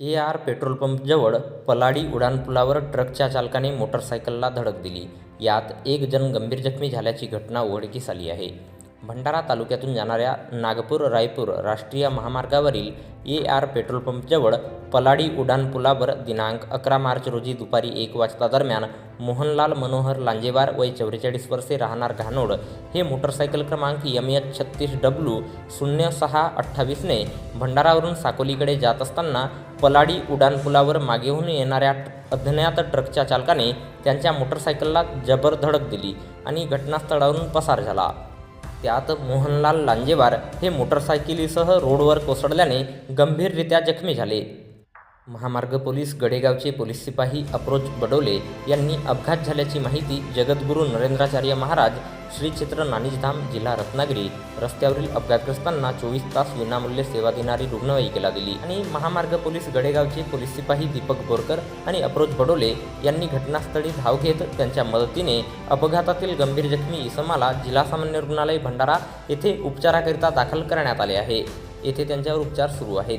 A R petrol पंपजवळ पलाडी उड्डाणपुलावर ट्रकच्या चालकाने मोटरसायकलला धडक दिली. यात एक जण गंभीर जखमी झाल्याची घटना उघडकीस आली आहे. भंडारा तालुक्यातून जाणाऱ्या नागपूर रायपूर राष्ट्रीय महामार्गावरील ए आर पेट्रोल पंपजवळ पलाडी उड्डाणपुलावर दिनांक अकरा मार्च रोजी दुपारी एक वाजता दरम्यान मोहनलाल मनोहर लांजेवार वय चौवेचाळीस वर्षे राहणार घाणोड हे मोटरसायकल क्रमांक यम एच छत्तीस डब्ल्यू शून्य सहा अठ्ठावीसने भंडारावरून साकोलीकडे जात असताना पलाडी उड्डाणपुलावर मागेहून येणाऱ्या अज्ञात ट्रकच्या चालकाने त्यांच्या मोटरसायकलला जबर धडक दिली आणि घटनास्थळावरून पसार झाला. त्यात मोहनलाल लांजेवार हे मोटरसायकलीसह रोडवर कोसळल्याने गंभीररित्या जखमी झाले. महामार्ग पोलीस गडेगावचे पोलीस सिपाही अप्रोच बडोले यांनी अपघात झाल्याची माहिती जगद्गुरू नरेंद्राचार्य महाराज श्री क्षेत्र नाणीजधाम जिल्हा रत्नागिरी. रस्त्यावरील अपघातग्रस्तांना चोवीस तास विनामूल्य सेवा देणारी रुग्णवाहिकेला दिली आणि महामार्ग पोलीस गडेगावचे पोलीस शिपाही दीपक बोरकर आणि अप्रोच बडोले यांनी घटनास्थळी धाव घेत त्यांच्या मदतीने अपघातातील गंभीर जखमी इसमाला जिल्हा सामान्य रुग्णालय भंडारा येथे उपचाराकरिता दाखल करण्यात आले आहे. येथे त्यांच्यावर उपचार सुरू आहेत.